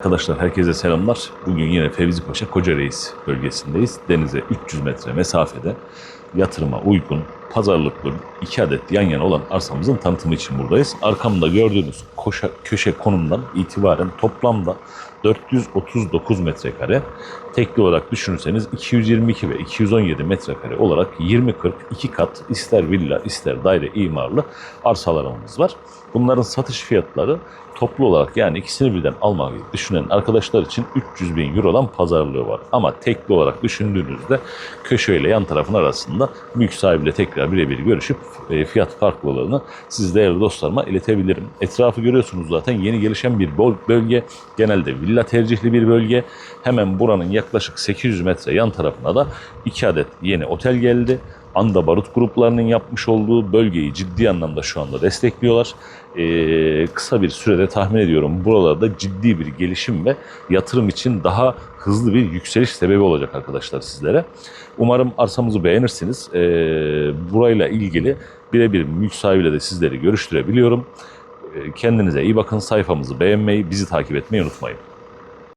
Arkadaşlar herkese selamlar. Bugün yine Fevzi Paşa Koca Reis bölgesindeyiz. Denize 300 metre mesafede yatırıma uygun, pazarlıklı iki adet yan yana olan arsamızın tanıtımı için buradayız. Arkamda gördüğünüz koşa, köşe konumdan itibaren toplamda 439 metrekare. Tekli olarak düşünürseniz 222 ve 217 metrekare olarak 20-40 iki kat ister villa ister daire imarlı arsalarımız var. Bunların satış fiyatları toplu olarak yani ikisini birden almayı düşünen arkadaşlar için 300 bin eurodan pazarlığı var. Ama tekli olarak düşündüğünüzde köşe ile yan tarafın arasında mülk sahibiyle tekrar birebir görüşüp e, fiyat farklılığını siz değerli dostlarıma iletebilirim. Etrafı görüyorsunuz zaten yeni gelişen bir bölge. Genelde villa tercihli bir bölge. Hemen buranın yaklaşık 800 metre yan tarafına da 2 adet yeni otel geldi. Anda Barut gruplarının yapmış olduğu bölgeyi ciddi anlamda şu anda destekliyorlar. Ee, kısa bir sürede tahmin ediyorum buralarda ciddi bir gelişim ve yatırım için daha hızlı bir yükseliş sebebi olacak arkadaşlar sizlere. Umarım arsamızı beğenirsiniz. Ee, burayla ilgili birebir mülk sahibiyle de sizleri görüştürebiliyorum. Kendinize iyi bakın. Sayfamızı beğenmeyi, bizi takip etmeyi unutmayın.